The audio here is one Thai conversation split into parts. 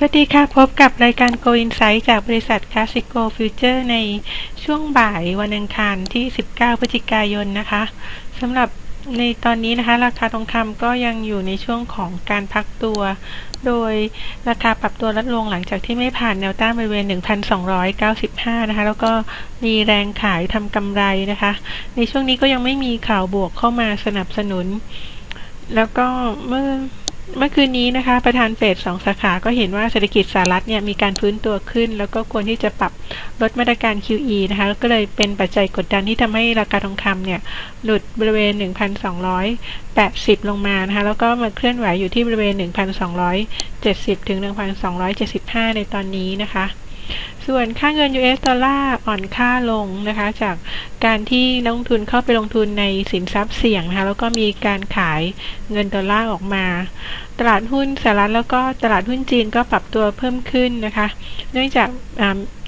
สวัสดีค่ะ พบกับรายการ Go Insight จากบริษัท Classico Future ในช่วงบ่ายวันอังคารที่ 19 พฤศจิกายนนะคะสำหรับในตอนนี้นะคะ ราคาทองคำก็ยังอยู่ในช่วงของการพักตัว โดยราคาปรับตัวลดลงหลังจากที่ไม่ผ่านแนวต้านบริเวณ 1,295 นะคะ แล้วก็มีแรงขายทำกำไรนะคะ ในช่วงนี้ก็ยังไม่มีข่าวบวกเข้ามาสนับสนุน แล้วก็เมื่อ เมื่อคืนนี้นะคะ ประธานเฟดสองสาขาก็เห็นว่าเศรษฐกิจสหรัฐเนี่ยมีการฟื้นตัวขึ้น แล้วก็ควรที่จะปรับลดมาตรการ QE นะคะ ก็เลยเป็นปัจจัยกดดันที่ทำให้ราคาทองคำเนี่ยหลุดบริเวณ 1,280 ลงมานะคะ แล้วก็มาเคลื่อนไหวอยู่ที่บริเวณ 1,270 ถึง 1,275 ในตอนนี้นะคะ ส่วนค่าเงิน US ดอลลาร์อ่อนค่าลงนะคะ จากการที่นักลงทุนเข้าไปลงทุนในสินทรัพย์เสี่ยงนะคะ แล้วก็มีการขายเงินดอลลาร์ออกมา ตลาดหุ้นสหรัฐแล้วก็ตลาดหุ้นจีนก็ปรับตัวเพิ่มขึ้นนะคะ เนื่องจาก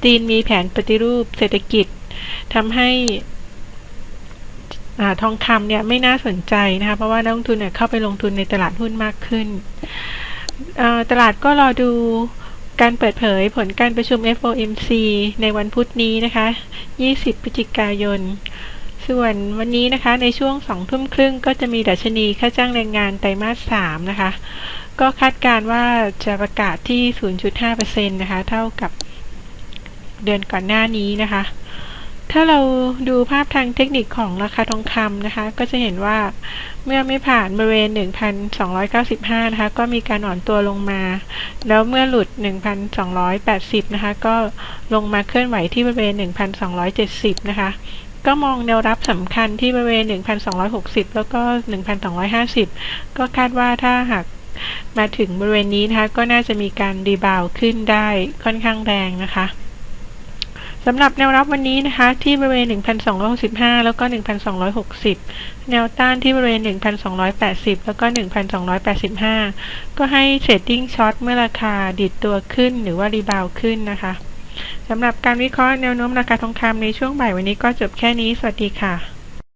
จีนมีแผนปฏิรูปเศรษฐกิจทำให้อทองคำเนี่ยไม่น่าสนใจนะคะ เพราะว่านักลงทุนเนี่ยเข้าไปลงทุนในตลาดหุ้นมากขึ้น ตลาดก็รอดู การเปิดเผยผลการประชุม FOMC ในวันพุธนี้นะคะ 20 พฤศจิกายน ส่วนวันนี้นะคะในช่วง 2 ทุ่มครึ่งก็จะมีดัชนีค่าจ้างแรงงานไตรมาส 3 นะคะ ก็คาดการว่าจะประกาศที่ 0.5%นะคะ เท่ากับเดือนก่อนหน้านี้นะคะ ถ้าเราดูภาพทางเทคนิคของราคาทองคำนะคะ ก็จะเห็นว่าเมื่อไม่ผ่านบริเวณ 1,295 นะคะ ก็มีการอ่อนตัวลงมา แล้วเมื่อหลุด 1,280 นะคะ ก็ลงมาเคลื่อนไหวที่บริเวณ 1,270 นะคะ ก็มองแนวรับสำคัญที่บริเวณ 1,260 แล้วก็ 1,250 ก็คาดว่าถ้าหากมาถึงบริเวณนี้นะคะ ก็น่าจะมีการรีบาวขึ้นได้ค่อนข้างแรงนะคะ สำหรับแนวรับวันนี้นะคะ ที่บริเวณ 1,265 แล้วก็ 1,260 แนวต้านที่บริเวณ 1,280 แล้วก็ 1,285 ก็ให้เทรดดิ้งช็อตเมื่อราคาดิดตัวขึ้นหรือว่ารีบาวขึ้นนะคะสำหรับการวิเคราะห์แนวโน้มราคาทองคำในช่วงบ่ายวันนี้ก็จบแค่นี้ สวัสดีค่ะ